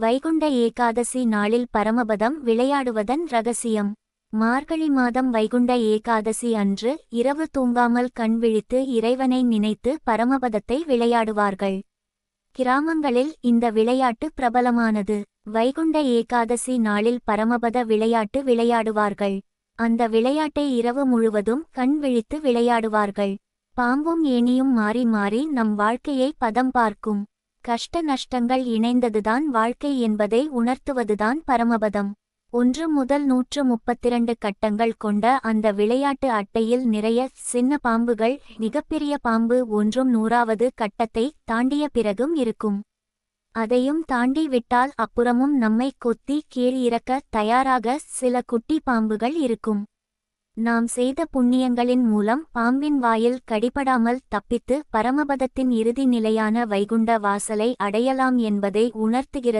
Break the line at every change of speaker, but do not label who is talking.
வைகுண்ட ஏகாதசி நாளில் பரமபதம் விளையாடுவதன் ரகசியம். மார்கழி மாதம் வைகுண்ட ஏகாதசி அன்று இரவு தூங்காமல் கண் விழித்து இறைவனை நினைத்து பரமபதத்தை விளையாடுவார்கள். கிராமங்களில் இந்த விளையாட்டு பிரபலமானது. வைகுண்ட ஏகாதசி நாளில் பரமபத விளையாட்டு விளையாடுவார்கள். அந்த விளையாட்டை இரவு முழுவதும் கண் விழித்து விளையாடுவார்கள். பாம்பும் ஏணியும் மாறி மாறி நம் வாழ்க்கையை பதம் பார்க்கும். கஷ்ட நஷ்டங்கள் இணைந்ததுதான் வாழ்க்கை என்பதை உணர்த்துவதுதான் பரமபதம். ஒன்று முதல் நூற்று முப்பத்திரண்டு கட்டங்கள் கொண்ட அந்த விளையாட்டு அட்டையில் நிறைய சின்ன பாம்புகள் மிகப்பெரிய பாம்பு ஒன்றும் நூறாவது கட்டத்தை தாண்டிய பிறகும் இருக்கும். அதையும் தாண்டி விட்டால் அப்புறமும் நம்மை கொத்தி கீழ் இறக்க தயாராக சில குட்டி பாம்புகள் இருக்கும். நாம் செய்த புண்ணியங்களின் மூலம் பாம்பின் வாயில் கடிபடாமல் தப்பித்து பரமபதத்தின் இறுதி நிலையான வைகுண்ட வாசலை அடையலாம் என்பதை உணர்த்துகிறது